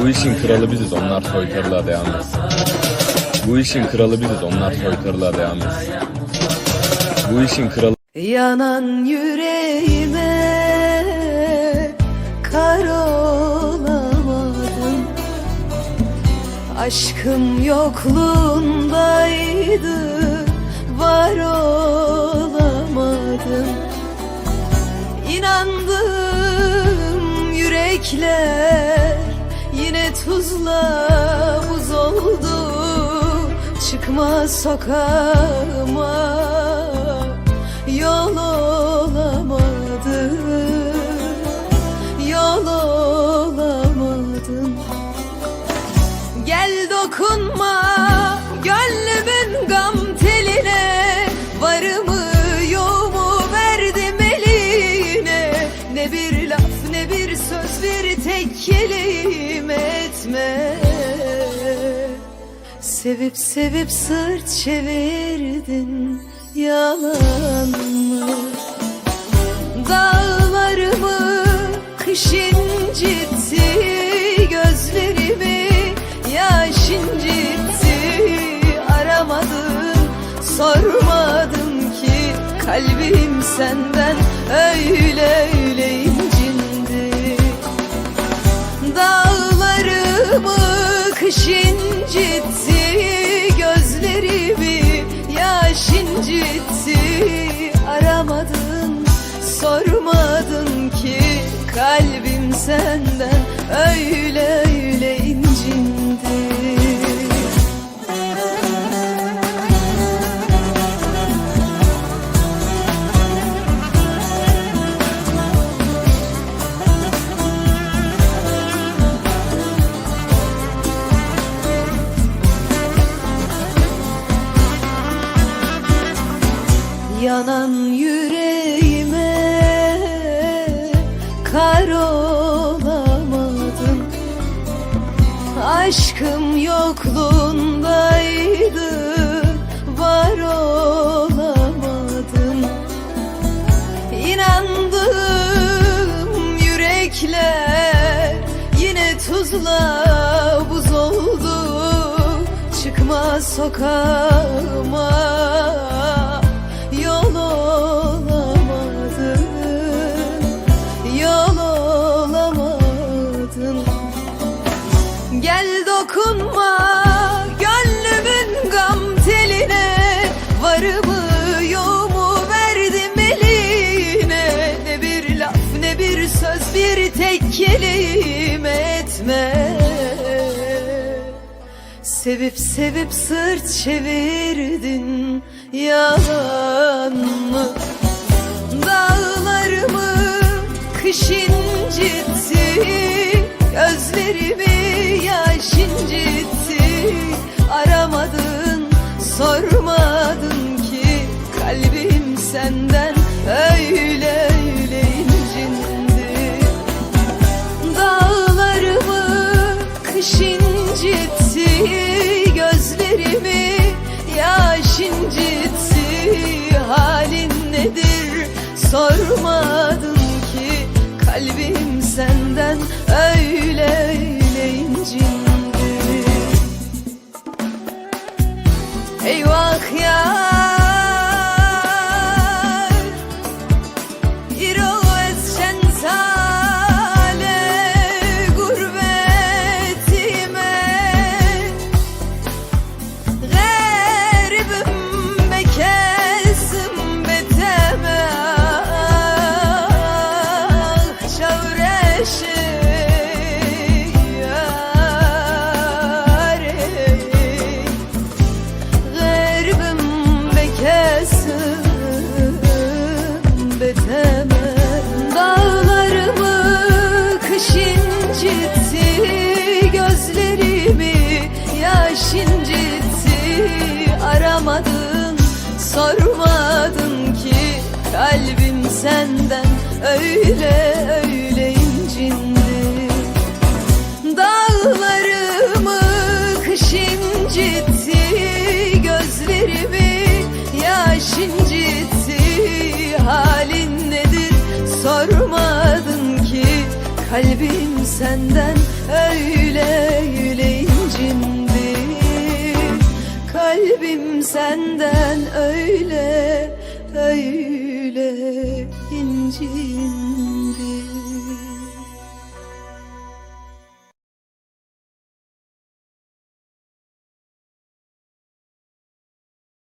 Bu işin kralı biziz onlar soytarılığa devam etsin. Bu işin kralı biziz onlar soytarılığa devam etsin. Bu işin kralı Yanan yüreğime kar olamadım Aşkım yokluğundaydı var olamadım İnandım yürekler tuzla buz oldu. Çıkma sokağıma. Yol tek kelime etme. Sevip sevip sırt çevirdin yalan mı? Dağlarımı kış incitti Gözlerimi yaş incitti Aramadın. Sormadın ki Kalbim senden öyle öyle kış incitti Gözlerimi yaş incitti Aramadın sormadın ki Kalbim senden öyle Yanan yüreğime kar olamadım. Aşkım yokluğundaydı var olamadım. İnandım yürekler yine tuzla buz oldu. Çıkma sokağıma Sevip sevip sırt çevirdin yalan mı? Dağlarımı kış incitti Gözlerimi yaş incitti Aramadın sormadın ki Kalbim senden öyle sormadın ki Kalbim senden öyle öyle incindi. Eyvah ya senden öyle öyle incindi Dağlarımı kış incitti Gözlerimi yaş incitti Halin nedir? Sormadın ki Kalbim senden